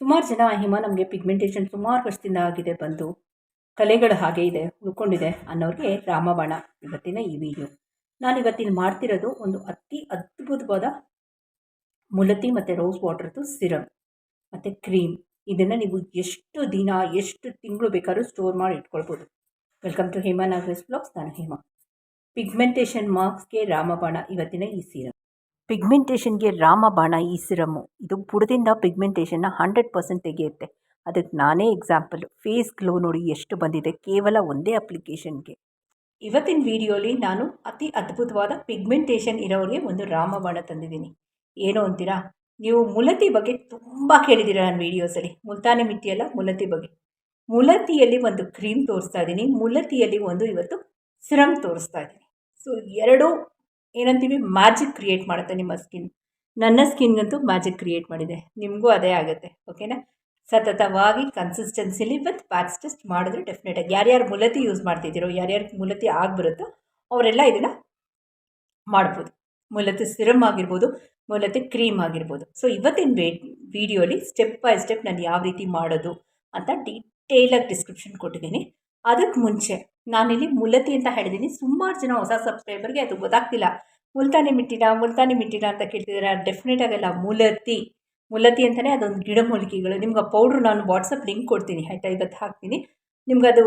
ಸುಮಾರು ಜನ ಹಿಮ ನಮಗೆ ಪಿಗ್ಮೆಂಟೇಷನ್ ಸುಮಾರು ವರ್ಷದಿಂದ ಆಗಿದೆ ಬಂದು ಕಲೆಗಳು ಹಾಗೆ ಇದೆ, ಉಳ್ಕೊಂಡಿದೆ ಅನ್ನೋರಿಗೆ ರಾಮಬಾಣ ಇವತ್ತಿನ ಈ ವಿಡಿಯೋ ನಾನು ಇವತ್ತಿನ ಮಾಡ್ತಿರೋದು ಒಂದು ಅತಿ ಅದ್ಭುತವಾದ ಮುಲತಿ ಮತ್ತು ರೋಸ್ ವಾಟರ್ದು ಸಿರಮ್ ಮತ್ತು ಕ್ರೀಮ್ ಇದನ್ನು ನೀವು ಎಷ್ಟು ದಿನ, ಎಷ್ಟು ತಿಂಗಳು ಬೇಕಾದ್ರೂ ಸ್ಟೋರ್ ಮಾಡಿ ಇಟ್ಕೊಳ್ಬೋದು. Welcome to Hema Nagaresh blogs ನಾನು ಹೇಮಾ. ಪಿಗ್ಮೆಂಟೇಷನ್ ಮಾರ್ಕ್ಸ್ಗೆ ರಾಮಬಾಣ ಇವತ್ತಿನ ಈ ಸಿರಮ್ ಪಿಗ್ಮೆಂಟೇಷನ್ಗೆ ರಾಮಬಾಣ ಈ ಸಿರಮ್ಮು ಇದು ಬುಡದಿಂದ ಪಿಗ್ಮೆಂಟೇಷನ್ನ ಹಂಡ್ರೆಡ್ ಪರ್ಸೆಂಟ್ ತೆಗೆಯುತ್ತೆ. ಅದಕ್ಕೆ ನಾನೇ ಎಕ್ಸಾಂಪಲ್ ಫೇಸ್ ಗ್ಲೋ ನೋಡಿ ಎಷ್ಟು ಬಂದಿದೆ, ಕೇವಲ ಒಂದೇ ಅಪ್ಲಿಕೇಶನ್ಗೆ ಇವತ್ತಿನ ವಿಡಿಯೋಲಿ ನಾನು ಅತಿ ಅದ್ಭುತವಾದ ಪಿಗ್ಮೆಂಟೇಷನ್ ಇರೋರಿಗೆ ಒಂದು ರಾಮಬಾಣ ತಂದಿದ್ದೀನಿ. ಏನು ಅಂತೀರಾ? ನೀವು ಮುಲತಿ ಬಗ್ಗೆ ತುಂಬ ಕೇಳಿದ್ದೀರಾ ನನ್ನ ವೀಡಿಯೋಸಲ್ಲಿ ಮುಲ್ತಾನಿ ಮಿಟ್ಟಿಯಲ್ಲ, ಮುಲತಿ ಬಗ್ಗೆ. ಮುಲತಿಯಲ್ಲಿ ಒಂದು ಕ್ರೀಮ್ ತೋರಿಸ್ತಾ ಇದ್ದೀನಿ. ಮುಲತಿಯಲ್ಲಿ ಒಂದು ಇವತ್ತು ಸಿರಮ್ ತೋರಿಸ್ತಾ ಇದ್ದೀನಿ. ಸೊ ಎರಡೂ ಏನಂತೀವಿ? ಮ್ಯಾಜಿಕ್ ಕ್ರಿಯೇಟ್ ಮಾಡುತ್ತೆ ನಿಮ್ಮ ಸ್ಕಿನ್ ನನ್ನ ಸ್ಕಿನ್ಗಂತೂ ಮ್ಯಾಜಿಕ್ ಕ್ರಿಯೇಟ್ ಮಾಡಿದೆ. ನಿಮಗೂ ಅದೇ ಆಗುತ್ತೆ. ಓಕೆನಾ ಸತತವಾಗಿ ಕನ್ಸಿಸ್ಟೆನ್ಸಿಲಿ ವಿತ್ ಪ್ಯಾಚ್ ಟೆಸ್ಟ್ ಮಾಡಿದ್ರೆ ಡೆಫಿನೆಟಾಗಿ ಯಾರ್ಯಾರು ಮುಲತಿ ಯೂಸ್ ಮಾಡ್ತಿದ್ದೀರೋ, ಯಾರ್ಯಾರು ಮುಲತಿ ಆಗಿಬರುತ್ತೋ ಅವರೆಲ್ಲ ಇದನ್ನು ಮಾಡ್ಬೋದು. ಮುಲತಿ ಸಿರಮ್ ಆಗಿರ್ಬೋದು, ಮುಲತಿ ಕ್ರೀಮ್ ಆಗಿರ್ಬೋದು. ಸೊ ಇವತ್ತಿನ ವೇ ವಿಡಿಯೋಲಿ ಸ್ಟೆಪ್ ಬೈ ಸ್ಟೆಪ್ ನಾನು ಯಾವ ರೀತಿ ಮಾಡೋದು ಅಂತ ಡೀಟೇಲಾಗಿ ಡಿಸ್ಕ್ರಿಪ್ಷನ್ ಕೊಟ್ಟಿದ್ದೀನಿ. ಅದಕ್ಕೆ ಮುಂಚೆ ನಾನಿಲ್ಲಿ ಮುಲತಿ ಅಂತ ಹೇಳಿದ್ದೀನಿ ಸುಮಾರು ಜನ ಹೊಸ ಸಬ್ಸ್ಕ್ರೈಬರ್ಗೆ ಅದು ಗೊತ್ತಾಗ್ತಿಲ್ಲ. ಮುಲ್ತಾನಿ ಮಿಟ್ಟಿನ ಮುಲ್ತಾನಿ ಮಿಟ್ಟಿನ ಅಂತ ಕೇಳ್ತಿದ್ದಾರೆ ಡೆಫಿನೆಟ್ ಆಗಲ್ಲ. ಮುಲತಿ. ಮುಲತಿ ಅಂತಲೇ ಅದೊಂದು ಗಿಡಮೂಲಿಕೆಗಳು ನಿಮ್ಗೆ ಆ ಪೌಡ್ರು ನಾನು ವಾಟ್ಸಪ್ ಲಿಂಕ್ ಕೊಡ್ತೀನಿ. ಆಯಿತಾ? ಇವತ್ತು ಹಾಕ್ತೀನಿ. ನಿಮ್ಗೆ ಅದು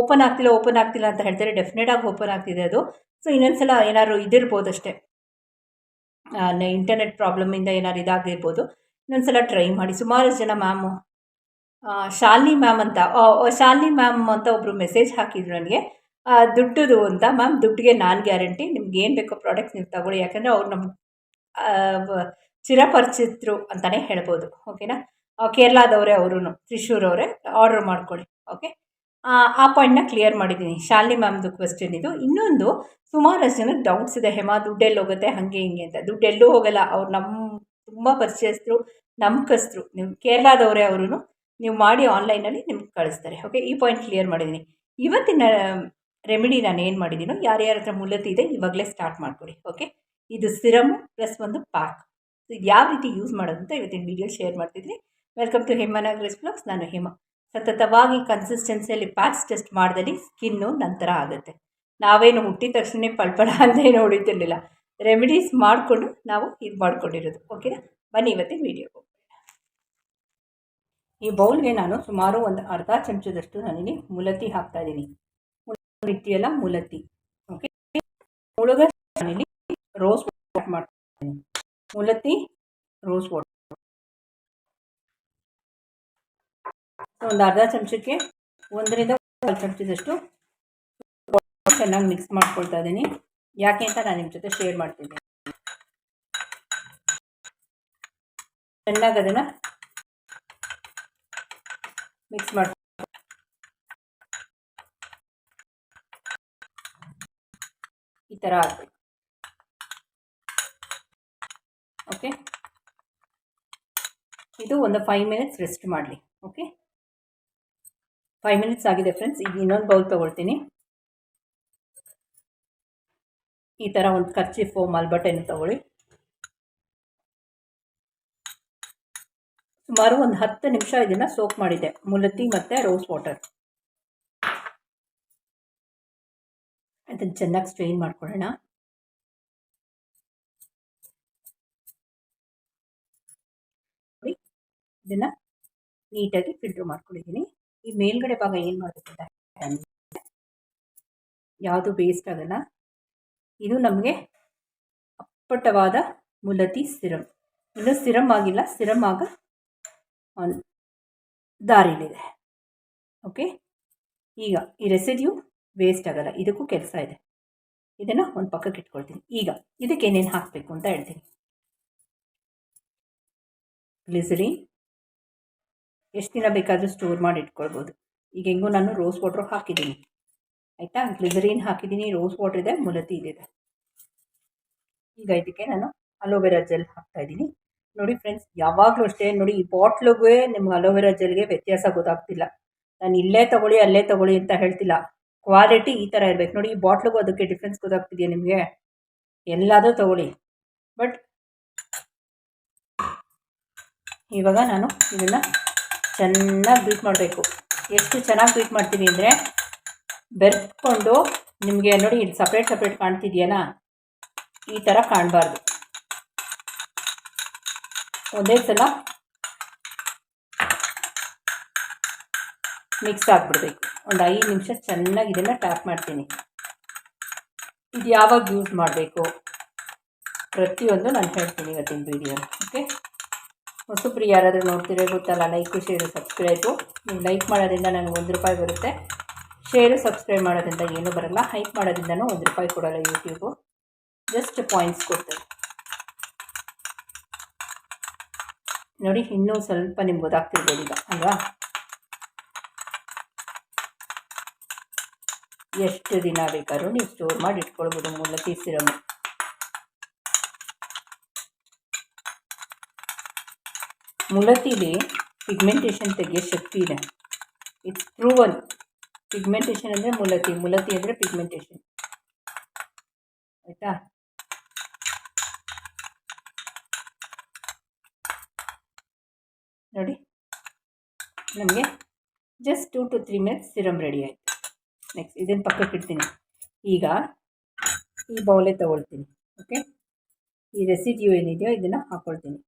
ಓಪನ್ ಆಗ್ತಿಲ್ಲ ಓಪನ್ ಆಗ್ತಿಲ್ಲ ಅಂತ ಹೇಳ್ತಾರೆ. ಡೆಫಿನೆಟಾಗಿ ಓಪನ್ ಆಗ್ತಿದೆ ಅದು. ಸೊ ಇನ್ನೊಂದು ಸಲ ಏನಾದ್ರು ಇದಿರ್ಬೋದು ಅಷ್ಟೇ. ಇಂಟರ್ನೆಟ್ ಪ್ರಾಬ್ಲಮಿಂದ ಏನಾದ್ರು ಇದಾಗಿರ್ಬೋದು. ಇನ್ನೊಂದು ಸಲ ಟ್ರೈ ಮಾಡಿ. ಸುಮಾರು ಜನ ಮ್ಯಾಮು ಶಾಲಿನಿ ಮ್ಯಾಮ್ ಅಂತ ಶಾಲಿನಿ ಮ್ಯಾಮ್ ಅಂತ ಒಬ್ಬರು ಮೆಸೇಜ್ ಹಾಕಿದ್ರು ನನಗೆ. ದುಡ್ಡುದು ಅಂತ ಮ್ಯಾಮ್, ದುಡ್ಡಿಗೆ ನಾನು ಗ್ಯಾರಂಟಿ ನಿಮ್ಗೆ ಏನು ಬೇಕೋ ಪ್ರಾಡಕ್ಟ್ಸ್ ನೀವು ತಗೊಳ್ಳಿ. ಯಾಕಂದರೆ ಅವ್ರು ನಮ್ಮ ಚಿರಪರಿಚಿತರು ಅಂತಲೇ ಹೇಳ್ಬೋದು. ಓಕೆನಾ ಕೇರಳದವರೇ ಅವರು ತ್ರಿಶೂರವರೇ ಆರ್ಡ್ರ್ ಮಾಡ್ಕೊಳ್ಳಿ. ಓಕೆ ಆ ಪಾಯಿಂಟ್ನ ಕ್ಲಿಯರ್ ಮಾಡಿದ್ದೀನಿ. ಶಾಲಿನಿ ಮ್ಯಾಮ್ದು ಕ್ವೆಶ್ಚನ್ ಇದು. ಇನ್ನೊಂದು ಸುಮಾರಷ್ಟು ಜನಕ್ಕೆ ಡೌಟ್ಸ್ ಇದೆ. ಹೇಮಾ, ದುಡ್ಡೆಲ್ಲಿ ಹೋಗುತ್ತೆ? ಹಾಗೆ, ಹಿಂಗೆ ಅಂತ. ದುಡ್ಡೆಲ್ಲೂ ಹೋಗಲ್ಲ. ಅವ್ರು ನಮ್ಮ ತುಂಬ ಪರಿಚಯಸ್ಥರು ನಂಬಿಕಸ್ತರು ನೀವು ಕೇರಳದವರೇ ಅವರು ನೀವು ಮಾಡಿ ಆನ್ಲೈನಲ್ಲಿ ನಿಮ್ಗೆ ಕಳಿಸ್ತಾರೆ. ಓಕೆ ಈ ಪಾಯಿಂಟ್ ಕ್ಲಿಯರ್ ಮಾಡಿದ್ದೀನಿ ಇವತ್ತಿನ ರೆಮಿಡಿ ನಾನು ಏನು ಮಾಡಿದ್ದೀನೋ ಯಾರ್ಯಾರ ಹತ್ರ ಮೂಲತಿ ಇದೆ, ಇವಾಗಲೇ ಸ್ಟಾರ್ಟ್ ಮಾಡಿಕೊಡಿ. ಓಕೆ ಇದು ಸಿರಮ್ ಪ್ಲಸ್ ಒಂದು ಪ್ಯಾಕ್ ಇದು ಯಾವ ರೀತಿ ಯೂಸ್ ಮಾಡೋದು ಅಂತ ಇವತ್ತಿನ ವೀಡಿಯೋ ಶೇರ್ ಮಾಡ್ತಿದ್ದೀನಿ ವೆಲ್ಕಮ್ ಟು ಹೇಮನಾಗ್ರೆಸ್ ಬ್ಲಾಗ್ಸ್ ನಾನು ಹೇಮ. ಸತತವಾಗಿ ಕನ್ಸಿಸ್ಟೆನ್ಸಿಯಲ್ಲಿ ಪ್ಯಾಕ್ಸ್ ಟೆಸ್ಟ್ ಮಾಡಿದಲ್ಲಿ ಸ್ಕಿನ್ನು ನಂತರ ಆಗುತ್ತೆ. ನಾವೇನು ಹುಟ್ಟಿದ ತಕ್ಷಣ ಪಳಪಳ ಅಂತ ಏನು ಹೊಡಿತಿರ್ಲಿಲ್ಲ ರೆಮಿಡೀಸ್ ಮಾಡಿಕೊಂಡು ನಾವು ಇದು ಮಾಡ್ಕೊಂಡಿರೋದು. ಓಕೆನಾ ಬನ್ನಿ ಇವತ್ತಿನ ವೀಡಿಯೋ ಈ ಬೌಲ್ಗೆ ನಾನು ಸುಮಾರು ಒಂದು ಅರ್ಧ ಚಮಚದಷ್ಟು ನಾನಿಲ್ಲಿ ಮುಲತಿ ಹಾಕ್ತಾ ಇದ್ದೀನಿ. ರೀತಿಯಲ್ಲ ಮುಲತಿ ಓಕೆ ಮುಳುಗ ರೋಸ್ ವಾಟರ್ ಮಾಡ್ತಾ ಇದ್ದೀನಿ ಮುಲತಿ ರೋಸ್ ಒಂದು ಅರ್ಧ ಚಮಚಕ್ಕೆ ಒಂದರಿಂದ ಒಂದು ಚಮಚದಷ್ಟು ಚೆನ್ನಾಗಿ ಮಿಕ್ಸ್ ಮಾಡ್ಕೊಳ್ತಾ ಇದ್ದೀನಿ. ಯಾಕೆ ಅಂತ ನಾನು ನಿಮ್ಮ ಜೊತೆ ಶೇರ್ ಮಾಡ್ತಿದ್ದೀನಿ ಚೆನ್ನಾಗಿ ಅದನ್ನು ಮಿಕ್ಸ್ ಮಾಡಿ ಈ ಥರ ಓಕೆ ಇದು ಒಂದು ಫೈವ್ ಮಿನಿಟ್ಸ್ ರೆಸ್ಟ್ ಮಾಡಲಿ. ಓಕೆ ಫೈವ್ ಮಿನಿಟ್ಸ್ ಆಗಿದೆ ಫ್ರೆಂಡ್ಸ್ ಈಗ ಇನ್ನೊಂದು ಬೌಲ್ ತೊಗೊಳ್ತೀನಿ. ಈ ಥರ ಒಂದು ಕರ್ಚಿಫು ಮಲ್ಬಟ್ಟೆನ ತೊಗೊಳ್ಳಿ. ಸುಮಾರು ಒಂದು ಹತ್ತು ನಿಮಿಷ ಇದನ್ನು ಸೋಪ್ ಮಾಡಿದೆ ಮುಲತಿ ಮತ್ತು ರೋಸ್ ವಾಟರ್. ಅದನ್ನು ಚೆನ್ನಾಗಿ ಸ್ಟ್ರೈನ್ ಮಾಡ್ಕೊಳ್ಳೋಣ. ಇದನ್ನು ನೀಟಾಗಿ ಫಿಲ್ಟ್ರ್ ಮಾಡ್ಕೊಂಡಿದ್ದೀನಿ. ಈ ಮೇಲ್ಗಡೆ ಭಾಗ ಏನು ಮಾಡಬೇಕು ಯಾವುದು ಬೇಸ್ಟ್ ಆಗಲ್ಲ. ಇದು ನಮಗೆ ಅಪ್ಪಟವಾದ ಮುಲತಿ ಸಿರಮ್. ಇನ್ನು ಸಿರಮ್ ಆಗಿಲ್ಲ. ಸಿರಮ್ ಆಗ ದಾರಿಲಿದೆ ಓಕೆ ಈಗ ಈ ರೆಸಿಡ್ಯೂ ವೇಸ್ಟ್ ಆಗಲ್ಲ. ಇದಕ್ಕೂ ಕೆಲಸ ಇದೆ. ಇದನ್ನು ಒಂದು ಪಕ್ಕಕ್ಕೆ ಇಟ್ಕೊಳ್ತೀನಿ. ಈಗ ಇದಕ್ಕೆ ಏನೇನು ಹಾಕಬೇಕು ಅಂತ ಹೇಳ್ತೀನಿ. ಗ್ಲಿಸರಿನ್ ಎಷ್ಟು ದಿನ ಬೇಕಾದರೂ ಸ್ಟೋರ್ ಮಾಡಿ ಇಟ್ಕೊಳ್ಬೋದು. ಈಗ ಹೆಂಗೂ ನಾನು ರೋಸ್ ವಾಟ್ರ್ ಹಾಕಿದ್ದೀನಿ. ಆಯಿತಾ? ಗ್ಲಿಸರಿನ್ ಹಾಕಿದ್ದೀನಿ. ರೋಸ್ ವಾಟ್ರ್ ಇದೆ, ಮುಲತಿ ಇದೆ ಈಗ ಇದಕ್ಕೆ ನಾನು ಅಲೋವೆರಾ ಜೆಲ್ ಹಾಕ್ತಾಯಿದ್ದೀನಿ ನೋಡಿ ಫ್ರೆಂಡ್ಸ್ ಯಾವಾಗಲೂ ಅಷ್ಟೇ, ನೋಡಿ ಈ ಬಾಟ್ಲಿಗೂ ನಿಮ್ಗೆ ಅಲೋವೆರಾ ಜೆಲ್ಗೆ ವ್ಯತ್ಯಾಸ ಗೊತ್ತಾಗ್ತಿಲ್ಲ. ನಾನು ಇಲ್ಲೇ ತಗೊಳ್ಳಿ, ಅಲ್ಲೇ ತಗೊಳ್ಳಿ ಅಂತ ಹೇಳ್ತಿಲ್ಲ. ಕ್ವಾಲಿಟಿ ಈ ಥರ ಇರಬೇಕು. ನೋಡಿ ಈ ಬಾಟ್ಲಿಗೂ ಅದಕ್ಕೆ ಡಿಫ್ರೆನ್ಸ್ ಗೊತ್ತಾಗ್ತಿದೆಯಾ ನಿಮಗೆ? ಎಲ್ಲಾದರೂ ತಗೊಳ್ಳಿ. ಬಟ್ ಇವಾಗ ನಾನು ಇದನ್ನು ಚೆನ್ನಾಗಿ ಬೀಟ್ ಮಾಡಬೇಕು. ಎಷ್ಟು ಚೆನ್ನಾಗಿ ಬೀಟ್ ಮಾಡ್ತೀನಿ ಅಂದರೆ ಬೆರ್ಕೊಂಡು ನಿಮಗೆ ನೋಡಿ ಇದು ಸಪ್ರೇಟ್ ಸಪ್ರೇಟ್ ಕಾಣ್ತಿದೆಯಲ್ಲ ಈ ಥರ ಕಾಣಬಾರ್ದು. ಒಂದೇ ಸಲ ಮಿಕ್ಸ್ ಆಗಿಬಿಡ್ಬೇಕು. ಒಂದು ಐದು ನಿಮಿಷ ಚೆನ್ನಾಗಿ ಇದನ್ನು ಟ್ಯಾಪ್ ಮಾಡ್ತೀನಿ. ಇದು ಯಾವಾಗ ಯೂಸ್ ಮಾಡಬೇಕು? ಪ್ರತಿಯೊಂದು ನಾನು ಹೇಳ್ತೀನಿ ಇವತ್ತಿನ ವೀಡಿಯೋ ಓಕೆ ಹೊಸಬ್ರು ಯಾರಾದರೂ ನೋಡ್ತಿರೋ ಗೊತ್ತಲ್ಲ ಲೈಕು ಶೇರು ಸಬ್ಸ್ಕ್ರೈಬು ನೀವು ಲೈಕ್ ಮಾಡೋದ್ರಿಂದ ನನಗೆ ಒಂದು ರೂಪಾಯಿ ಬರುತ್ತೆ. ಶೇರು ಸಬ್ಸ್ಕ್ರೈಬ್ ಮಾಡೋದ್ರಿಂದ ಏನೂ ಬರಲ್ಲ. ಹೈಕ್ ಮಾಡೋದ್ರಿಂದನೂ ಒಂದು ರೂಪಾಯಿ ಕೊಡೋಲ್ಲ ಯೂಟ್ಯೂಬು ಜಸ್ಟ್ ಪಾಯಿಂಟ್ಸ್ ಕೊಡ್ತೇವೆ ನೋಡಿ, ಇನ್ನೂ ಸ್ವಲ್ಪ ನಿಮ್ಗೆ ಈಗ, ಅಲ್ವಾ? ಎಷ್ಟು ದಿನ ಬೇಕಾದ್ರೂ ನೀವು ಸ್ಟೋರ್ ಮಾಡಿ ಇಟ್ಕೊಳ್ಬೋದು, ಮೂಲತಿ ಸಿರಮ್ ಮುಲತಿಲಿ ಪಿಗ್ಮೆಂಟೇಷನ್ ತೆಗೆಯೋ ಶಕ್ತಿ ಇದೆ. ಇಟ್ಸ್ ಪ್ರೂವನ್ ಪಿಗ್ಮೆಂಟೇಷನ್ ಅಂದರೆ ಮುಲತಿ ಮುಲತಿ ಅಂದರೆ ಪಿಗ್ಮೆಂಟೇಷನ್ ಆಯಿತಾ? ನೋಡಿ. ನಮಗೆ just two to three minutes serum ready ಆಯಿತು. ನೆಕ್ಸ್ಟ್ ಇದನ್ನು ಪಕ್ಕಕ್ಕೆ ಇಡ್ತೀನಿ. ಈಗ ಈ ಬೌಲೇ ತೊಗೊಳ್ತೀನಿ. ಓಕೆ ಈ ರೆಸಿಡ್ಯೂ ಏನಿದೆಯೋ ಇದನ್ನು ಹಾಕ್ಕೊಳ್ತೀನಿ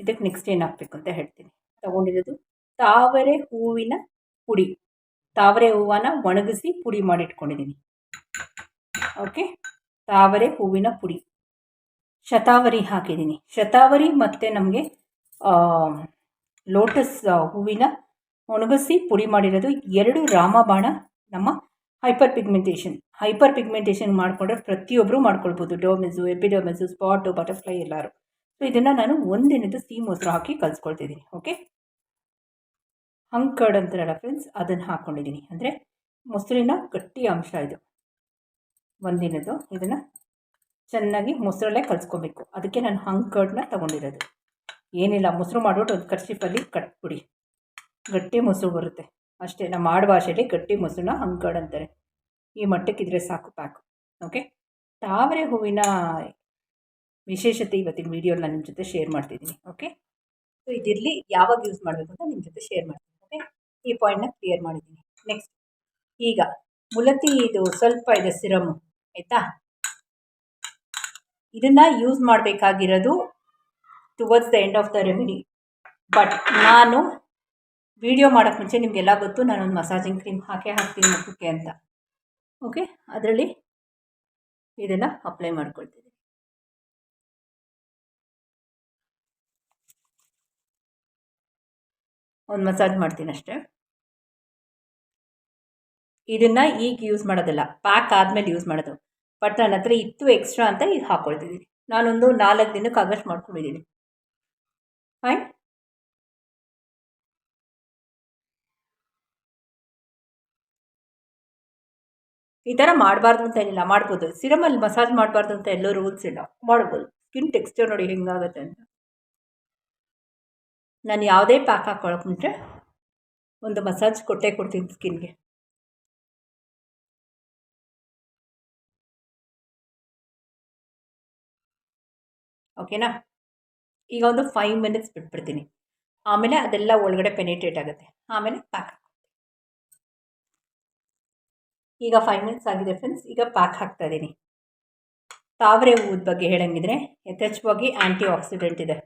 ಇದಕ್ಕೆ ನೆಕ್ಸ್ಟ್ ಏನು ಹಾಕಬೇಕು ಅಂತ ಹೇಳ್ತೀನಿ. ತಗೊಂಡಿರೋದು ತಾವರೆ ಹೂವಿನ ಪುಡಿ. ತಾವರೆ ಹೂವನ್ನ ಒಣಗಿಸಿ ಪುಡಿ ಮಾಡಿಟ್ಕೊಂಡಿದ್ದೀನಿ ಓಕೆ? ತಾವರೆ ಹೂವಿನ ಪುಡಿ. ಶತಾವರಿ ಹಾಕಿದ್ದೀನಿ ಶತಾವರಿ ಮತ್ತು ನಮಗೆ ಲೋಟಸ್ ಹೂವಿನ ಒಣಗಿಸಿ ಪುಡಿ ಮಾಡಿರೋದು ಎರಡು ರಾಮಬಾಣ, ನಮ್ಮ ಹೈಪರ್ ಪಿಗ್ಮೆಂಟೇಷನ್ ಹೈಪರ್ ಪಿಗ್ಮೆಂಟೇಷನ್ ಮಾಡಿಕೊಂಡ್ರೆ ಪ್ರತಿಯೊಬ್ಬರು ಮಾಡ್ಕೊಳ್ಬೋದು. ಡೋಮೆಸು ಎಪಿಡೋಮೆಸು ಸ್ಪಾಟು, ಬಟರ್ಫ್ಲೈ ಎಲ್ಲರೂ. ಸೊ ಇದನ್ನು ನಾನು ಒಂದಿನದ ಸಿಹಿ ಮೊಸರು ಹಾಕಿ ಕಲಿಸ್ಕೊಳ್ತಿದ್ದೀನಿ ಓಕೆ? ಹಂಕರ್ಡ್ ಅಂತಾರಲ್ಲ ಫ್ರೆಂಡ್ಸ್ ಅದನ್ನು ಹಾಕ್ಕೊಂಡಿದ್ದೀನಿ ಅಂದರೆ ಮೊಸರಿನ ಗಟ್ಟಿ ಅಂಶ ಇದು. ಒಂದಿನದ್ದು ಇದನ್ನು ಚೆನ್ನಾಗಿ ಮೊಸರಲ್ಲೇ ಕಲಿಸ್ಕೊಬೇಕು. ಅದಕ್ಕೆ ನಾನು ಹಂಕರ್ಡ್ನ ತೊಗೊಂಡಿರೋದು. ಏನಿಲ್ಲ, ಮೊಸರು ಮಾಡಿಬಿಟ್ಟು ಒಂದು ಕರ್ಚಿಪಲ್ಲಿ ಕಟ್ಬಿಡಿ. ಗಟ್ಟಿ ಮೊಸರು ಬರುತ್ತೆ. ಅಷ್ಟೇ ನಮ್ಮ ಆಡು ಭಾಷೆಯಲ್ಲಿ ಗಟ್ಟಿ ಮೊಸರನ್ನ ಹಂಕರ್ಡ್ ಅಂತಾರೆ. ಈ ಮಟ್ಟಕ್ಕಿದ್ರೆ ಸಾಕು ಪ್ಯಾಕು ಓಕೆ ತಾವರೆ ಹೂವಿನ ವಿಶೇಷತೆ ಇವತ್ತಿನ ವೀಡಿಯೋ ನಾನು ನಿಮ್ಮ ಜೊತೆ ಶೇರ್ ಮಾಡ್ತಿದ್ದೀನಿ ಓಕೆ ಸೊ ಇದಿರಲಿ ಯಾವಾಗ ಯೂಸ್ ಮಾಡಬೇಕು ಅಂತ ನಿಮ್ಮ ಜೊತೆ ಶೇರ್ ಮಾಡ್ತೀನಿ. ಈ ಪಾಯಿಂಟ್ನ ಕ್ಲಿಯರ್ ಮಾಡಿದ್ದೀನಿ. ನೆಕ್ಸ್ಟ್ ಈಗ, ಮುಲತಿ ಇದು ಸ್ವಲ್ಪ ಇದೆ ಸಿರಮ್, ಆಯಿತಾ? ಇದನ್ನು ಯೂಸ್ ಮಾಡಬೇಕಾಗಿರೋದು towards the end of the remedy but ನಾನು ವಿಡಿಯೋ ಮಾಡೋಕ್ಕೆ ಮುಂಚೆ ನಿಮಗೆಲ್ಲ ಗೊತ್ತು, ನಾನೊಂದು ಮಸಾಜಿಂಗ್ ಕ್ರೀಮ್ ಹಾಕೇ ಹಾಕ್ತೀನಿ ಮುಖಕ್ಕೆ ಅಂತ. ಓಕೆ ಅದರಲ್ಲಿ ಇದನ್ನು ಅಪ್ಲೈ ಮಾಡ್ಕೊಳ್ತೀನಿ. ಒಂದು ಮಸಾಜ್ ಮಾಡ್ತೀನಿ ಅಷ್ಟೇ. ಇದನ್ನು ಈಗ ಯೂಸ್ ಮಾಡೋದಿಲ್ಲ. ಪ್ಯಾಕ್ ಆದಮೇಲೆ ಯೂಸ್ ಮಾಡೋದು. ಬಟ್ ನನ್ನ ಹತ್ರ ಇತ್ತು ಎಕ್ಸ್ಟ್ರಾ ಅಂತ ಇದು ಹಾಕ್ಕೊಳ್ತಿದ್ದೀನಿ ನಾನೊಂದು ನಾಲ್ಕು ದಿನಕ್ಕೆ ಅಗಸ್ಟ್ ಮಾಡ್ಕೊಂಡಿದ್ದೀನಿ ಫೈನ್ ಈ ಥರ ಮಾಡಬಾರ್ದು ಅಂತ ಏನಿಲ್ಲ. ಮಾಡ್ಬೋದು. ಸಿರಮಲ್ಲಿ ಮಸಾಜ್ ಮಾಡಬಾರ್ದು ಅಂತ ಎಲ್ಲೋ ರೂಲ್ಸ್ ಇಲ್ಲ. ಮಾಡ್ಬೋದು. ಸ್ಕಿನ್ ಟೆಕ್ಸ್ಚರ್ ನೋಡಿ ಹೆಂಗಾಗುತ್ತೆ ಅಂತ. ನಾನು ಯಾವುದೇ ಪ್ಯಾಕ್ ಹಾಕ್ಕೊಳಕ್ಕೆ ಮುಂಚೆ ಒಂದು ಮಸಾಜ್ ಕೊಟ್ಟೇ ಕೊಡ್ತೀನಿ ಸ್ಕಿನ್ಗೆ ಓಕೆನಾ ಈಗ ಒಂದು ಫೈವ್ ಮಿನಿಟ್ಸ್ ಬಿಟ್ಬಿಡ್ತೀನಿ. ಆಮೇಲೆ ಅದೆಲ್ಲ ಒಳಗಡೆ ಪೆನಿಟ್ರೇಟ್ ಆಗುತ್ತೆ. ಆಮೇಲೆ ಪ್ಯಾಕ್ ಈಗ ಫೈವ್ ಮಿನಿಟ್ಸ್ ಆಗಿದೆ ಫ್ರೆಂಡ್ಸ್ ಈಗ ಪ್ಯಾಕ್ ಹಾಕ್ತಾ ಇದ್ದೀನಿ. ತಾವರೆ ಹೂವದ ಬಗ್ಗೆ ಹೇಳಂಗಿದ್ರೆ ಯಥೇಚ್ಛವಾಗಿ ಆ್ಯಂಟಿ ಆಕ್ಸಿಡೆಂಟ್ ಇದೆ.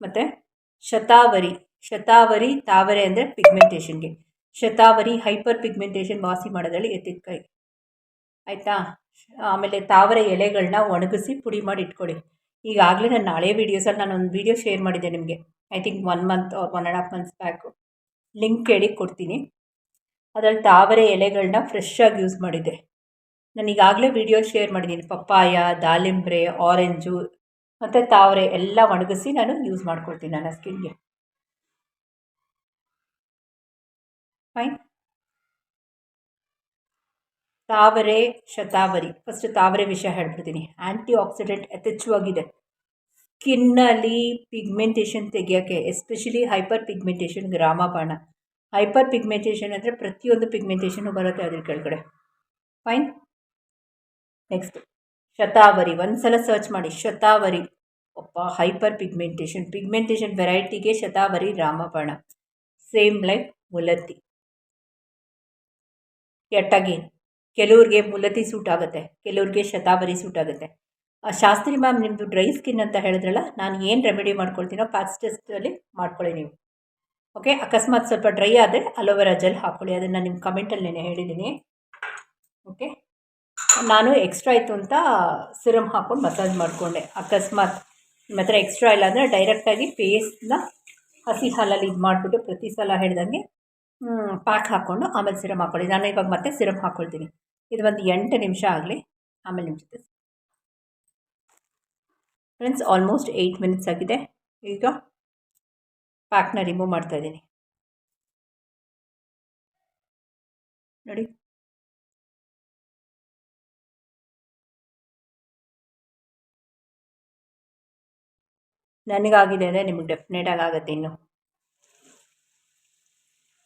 ಮತ್ತು ಶತಾವರಿ ಶತಾವರಿ ತಾವರೆ ಅಂದರೆ ಪಿಗ್ಮೆಂಟೇಷನ್ಗೆ ಶತಾವರಿ ಹೈಪರ್ ಪಿಗ್ಮೆಂಟೇಷನ್ ವಾಸಿ ಮಾಡೋದ್ರಲ್ಲಿ ಎತ್ತಿದ ಕೈ. ಆಯಿತಾ? ಆಮೇಲೆ ತಾವರೆ ಎಲೆಗಳನ್ನ ಒಣಗಿಸಿ ಪುಡಿ ಮಾಡಿ ಇಟ್ಕೊಳ್ಳಿ. ಈಗಾಗಲೇ ನಾನು ನಾಳೆ ವೀಡಿಯೋಸಲ್ಲಿ ನಾನು ಒಂದು ವೀಡಿಯೋ ಶೇರ್ ಮಾಡಿದ್ದೆ ನಿಮಗೆ. I think one month one and half months back link ಕೇಳಿ ಕೊಡ್ತೀನಿ. ಅದರಲ್ಲಿ ತಾವರೆ ಎಲೆಗಳನ್ನ ಫ್ರೆಶ್ಶಾಗಿ ಯೂಸ್ ಮಾಡಿದ್ದೆ. ನಾನು ಈಗಾಗಲೇ ವೀಡಿಯೋ ಶೇರ್ ಮಾಡಿದ್ದೀನಿ. ಪಪ್ಪಾಯ ದಾಳಿಂಬ್ರೆ ಆರೆಂಜು ಮತ್ತು ತಾವರೆ ಎಲ್ಲ ಒಣಗಿಸಿ ನಾನು ಯೂಸ್ ಮಾಡ್ಕೊಳ್ತೀನಿ ನನ್ನ ಸ್ಕಿನ್ಗೆ ಫೈನ್ ತಾವರೆ ಶತಾವರಿ. ಫಸ್ಟ್ ತಾವರೆ ವಿಷಯ ಹೇಳ್ಬಿಡ್ತೀನಿ. ಆ್ಯಂಟಿ ಆಕ್ಸಿಡೆಂಟ್ ಯಥೇಚ್ಛವಾಗಿದೆ. ಸ್ಕಿನ್ನಲ್ಲಿ ಪಿಗ್ಮೆಂಟೇಷನ್ ತೆಗಿಯೋಕ್ಕೆ ಎಸ್ಪೆಷಲಿ ಹೈಪರ್ ಪಿಗ್ಮೆಂಟೇಷನ್ ಗ್ರಾಮಬಾಣ. ಹೈಪರ್ ಪಿಗ್ಮೆಂಟೇಷನ್ ಅಂದರೆ ಪ್ರತಿಯೊಂದು ಪಿಗ್ಮೆಂಟೇಷನು ಬರುತ್ತೆ ಅದ್ರ ಕೆಳಗಡೆ. ಫೈನ್ ನೆಕ್ಸ್ಟ್ ಶತಾವರಿ. ಒಂದು ಸಲ ಸರ್ಚ್ ಮಾಡಿ. ಶತಾವರಿ. ಒಪ್ಪ ಹೈಪರ್ ಪಿಗ್ಮೆಂಟೇಷನ್ ಪಿಗ್ಮೆಂಟೇಷನ್ ವೆರೈಟಿಗೆ ಶತಾವರಿ, ರಾಮಬಾಣ. ಸೇಮ್ ಲೈಕ್ ಮುಲತಿ ಎಟ್ಟಗೇನ್ ಕೆಲವ್ರಿಗೆ ಮುಲತಿ ಸೂಟ್ ಆಗುತ್ತೆ, ಕೆಲವ್ರಿಗೆ ಶತಾವರಿ ಸೂಟ್ ಆಗುತ್ತೆ. ಶಾಸ್ತ್ರಿ ಮ್ಯಾಮ್ ನಿಮ್ಮದು ಡ್ರೈ ಸ್ಕಿನ್ ಅಂತ ಹೇಳಿದ್ರಲ್ಲ, ನಾನು ಏನು ರೆಮಿಡಿ ಮಾಡ್ಕೊಳ್ತೀನೋ ಪ್ಯಾಚ್ ಟೆಸ್ಟಲ್ಲಿ ಮಾಡ್ಕೊಳ್ಳಿ ನೀವು. ಓಕೆ ಅಕಸ್ಮಾತ್ ಸ್ವಲ್ಪ ಡ್ರೈ ಆದರೆ ಅಲೋವೆರಾ ಜೆಲ್ ಹಾಕ್ಕೊಳ್ಳಿ ಅದನ್ನು ನಿಮ್ಮ ಕಮೆಂಟಲ್ಲಿ ನಾನು ಹೇಳಿದ್ದೀನಿ ಓಕೆ ನಾನು ಎಕ್ಸ್ಟ್ರಾ ಇತ್ತು ಅಂತ ಸಿರಮ್ ಹಾಕ್ಕೊಂಡು ಮಸಾಜ್ ಮಾಡಿಕೊಂಡೆ. ಅಕಸ್ಮಾತ್ ನಿಮ್ಮ ಹತ್ರ ಎಕ್ಸ್ಟ್ರಾ ಇಲ್ಲ ಅಂದರೆ ಡೈರೆಕ್ಟಾಗಿ ಫೇಸ್ನ ಹಸಿ ಹಾಲಲ್ಲಿ ಇದು ಮಾಡಿಬಿಟ್ಟು ಪ್ರತಿ ಸಲ ಹೇಳಿದಂಗೆ ಪ್ಯಾಕ್ ಹಾಕ್ಕೊಂಡು ಆಮೇಲೆ ಸಿರಮ್ ಹಾಕ್ಕೊಳ್ಳಿ ನಾನು ಇವಾಗ ಮತ್ತೆ ಸಿರಮ್ ಹಾಕ್ಕೊಳ್ತೀನಿ ಇದು ಒಂದು ಎಂಟು ನಿಮಿಷ ಆಗಲಿ. ಆಮೇಲೆ ನಿಮ್ಮ ಜೊತೆ ಫ್ರೆಂಡ್ಸ್ ಆಲ್ಮೋಸ್ಟ್ ಏಯ್ಟ್ ಮಿನಿಟ್ಸ್ ಆಗಿದೆ. ಈಗ ಪ್ಯಾಕ್ನ ರಿಮೂವ್ ಮಾಡ್ತಾ ಇದ್ದೀನಿ. ನೋಡಿ. ನನಗಾಗಿದೆ ಅಂದರೆ ನಿಮಗೆ ಡೆಫಿನೆಟಾಗಿ ಆಗುತ್ತೆ ಇನ್ನು.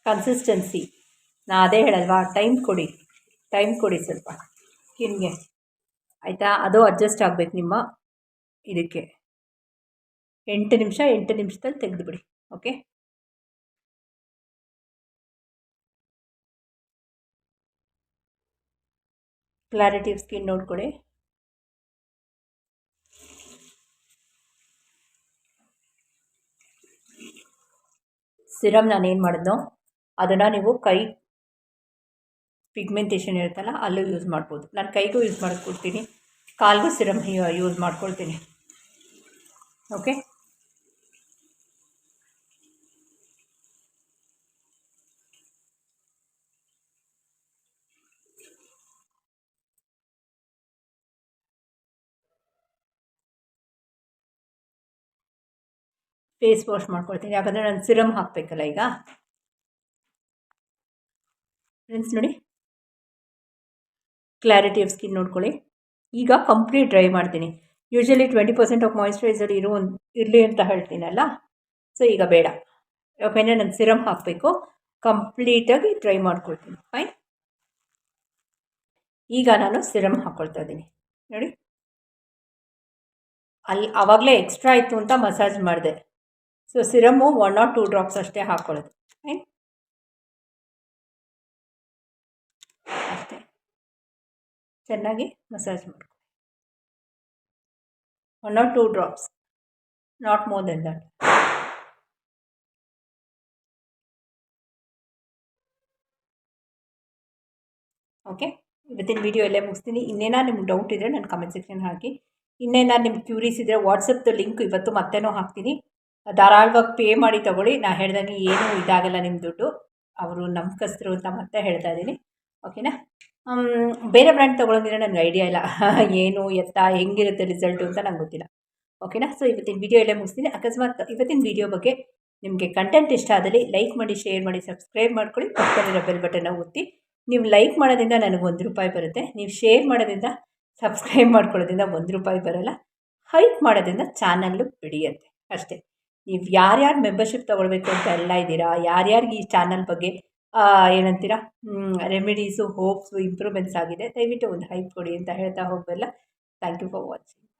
ಕನ್ಸಿಸ್ಟೆನ್ಸಿ ನಾ ಅದೇ ಹೇಳಲ್ವಾ? ಟೈಮ್ ಕೊಡಿ. ಟೈಮ್ ಕೊಡಿ ಸ್ವಲ್ಪ. ಸ್ಕಿನ್ಗೆ ಆಯಿತಾ? ಅದು ಅಡ್ಜಸ್ಟ್ ಆಗಬೇಕು ನಿಮ್ಮ ಇದಕ್ಕೆ. ಎಂಟು ನಿಮಿಷ, ಎಂಟು ನಿಮಿಷದಲ್ಲಿ ತೆಗೆದುಬಿಡಿ ಓಕೆ ಕ್ಲಾರಿಟಿ ಸ್ಕಿನ್ ನೋಡ್ಕೊಳ್ಳಿ ಸಿರಮ್ ನಾನು ಏನು ಮಾಡಿದ್ನೋ, ಅದನ್ನು ನೀವು ಕೈ ಪಿಗ್ಮೆಂಟೇಷನ್ ಇರುತ್ತಲ್ಲ, ಅಲ್ಲೂ ಯೂಸ್ ಮಾಡ್ಬೋದು. ನಾನು ಕೈಗೂ ಯೂಸ್ ಮಾಡಿಕೊಡ್ತೀನಿ. ಕಾಲ್ಗೂ ಸಿರಮ್ ಯೂಸ್ ಮಾಡ್ಕೊಳ್ತೀನಿ. ಓಕೆ ಫೇಸ್ ವಾಶ್ ಮಾಡ್ಕೊಳ್ತೀನಿ. ಯಾಕಂದರೆ ನಾನು ಸಿರಮ್ ಹಾಕಬೇಕಲ್ಲ ಈಗ. ಫ್ರೆಂಡ್ಸ್ ನೋಡಿ. ಕ್ಲಾರಿಟಿ ಆಫ್ ಸ್ಕಿನ್ ನೋಡ್ಕೊಳ್ಳಿ. ಈಗ ಕಂಪ್ಲೀಟ್ ಡ್ರೈ ಮಾಡ್ತೀನಿ. Usually twenty percent of moisturiser ಇರೋ ಇರಲಿ ಅಂತ ಹೇಳ್ತೀನಲ್ಲ ಸೊ ಈಗ ಬೇಡ. ಯಾಕೆಂದರೆ ನಾನು ಸಿರಮ್ ಹಾಕಬೇಕು. ಕಂಪ್ಲೀಟಾಗಿ ಡ್ರೈ ಮಾಡ್ಕೊಳ್ತೀನಿ. ಫೈನ್ ಈಗ ನಾನು ಸಿರಮ್ ಹಾಕ್ಕೊಳ್ತಾ ಇದ್ದೀನಿ. ನೋಡಿ. ಅಲ್ಲಿ ಆವಾಗಲೇ ಎಕ್ಸ್ಟ್ರಾ ಇತ್ತು ಅಂತ ಮಸಾಜ್ ಮಾಡಿದೆ. So serum one or two drops ಅಷ್ಟೇ ಹಾಕ್ಕೊಳ್ಳೋದು ಫೈನ್ ಅಷ್ಟೇ ಚೆನ್ನಾಗಿ ಮಸಾಜ್ ಮಾಡ್ಕೊಳ್ಳಿ one or two drops not more than that okay ಇವತ್ತಿನ ವಿಡಿಯೋ ಎಲ್ಲೇ ಮುಗಿಸ್ತೀನಿ. ಇನ್ನೇನಾದ್ರು ನಿಮ್ಗೆ ಡೌಟ್ ಇದ್ದರೆ ನಾನು ಕಮೆಂಟ್ ಸೆಕ್ಷನ್ ಹಾಕಿ. ಇನ್ನೇನಾರು ನಿಮ್ಗೆ ಕ್ಯೂರೀಸ್ ಇದ್ದರೆ ವಾಟ್ಸಪ್ದು ಲಿಂಕ್ ಇವತ್ತು ಮತ್ತೇನೋ ಹಾಕ್ತೀನಿ. ಧಾರಾಳವಾಗಿ ಪೇ ಮಾಡಿ ತೊಗೊಳ್ಳಿ. ನಾನು ಹೇಳ್ದಂಗೆ ಏನೂ ಇದಾಗಲ್ಲ ನಿಮ್ಮ ದುಡ್ಡು. ಅವರು ನಂಬಿಕಸ್ತರು ಅಂತ ಮತ್ತೆ ಹೇಳ್ತಾ ಇದ್ದೀನಿ. ಓಕೆನಾ ಬೇರೆ ಬ್ರ್ಯಾಂಡ್ ತೊಗೊಳೋದಿದ್ರೆ ನನಗೆ ಐಡಿಯಾ ಇಲ್ಲ. ಏನು, ಎತ್ತ, ಹೆಂಗಿರುತ್ತೆ ರಿಸಲ್ಟು ಅಂತ ನಂಗೆ ಗೊತ್ತಿಲ್ಲ. ಓಕೆನಾ ಸೊ ಇವತ್ತಿನ ವೀಡಿಯೋ ಎಲ್ಲ ಮುಗಿಸ್ತೀನಿ. ಅಕಸ್ಮಾತ್ ಇವತ್ತಿನ ವೀಡಿಯೋ ಬಗ್ಗೆ ನಿಮಗೆ ಕಂಟೆಂಟ್ ಇಷ್ಟ ಆದಲ್ಲಿ ಲೈಕ್ ಮಾಡಿ ಶೇರ್ ಮಾಡಿ ಸಬ್ಸ್ಕ್ರೈಬ್ ಮಾಡ್ಕೊಳ್ಳಿ. ಪಕ್ಕದಲ್ಲಿರೋ ಬೆಲ್ ಬಟನ್ನ ಒತ್ತಿ. ನೀವು ಲೈಕ್ ಮಾಡೋದ್ರಿಂದ ನನಗೆ ಒಂದು ರೂಪಾಯಿ ಬರುತ್ತೆ. ನೀವು ಶೇರ್ ಮಾಡೋದ್ರಿಂದ ಸಬ್ಸ್ಕ್ರೈಬ್ ಮಾಡ್ಕೊಳ್ಳೋದ್ರಿಂದ ಒಂದು ರೂಪಾಯಿ ಬರೋಲ್ಲ. ಹೈಕ್ ಮಾಡೋದ್ರಿಂದ ಚಾನಲ್ಲು ಬಿಡಿಯುತ್ತೆ. ಅಷ್ಟೇ. ನೀವು ಯಾರ್ಯಾರು ಮೆಂಬರ್ಶಿಪ್ ತೊಗೊಳ್ಬೇಕು ಅಂತ ಎಲ್ಲ ಇದ್ದೀರಾ? ಯಾರ್ಯಾರಿಗೆ ಈ ಚಾನಲ್ ಬಗ್ಗೆ ಏನಂತೀರ? ರೆಮಿಡೀಸು ಹೋಪ್ಸು ಇಂಪ್ರೂವ್ಮೆಂಟ್ಸ್ ಆಗಿದೆ. ದಯವಿಟ್ಟು ಒಂದು ಹೈಪ್ ಕೊಡಿ ಅಂತ ಹೇಳ್ತಾ ಹೋಗಬಲ್ಲ ಥ್ಯಾಂಕ್ ಯು ಫಾರ್ ವಾಚಿಂಗ್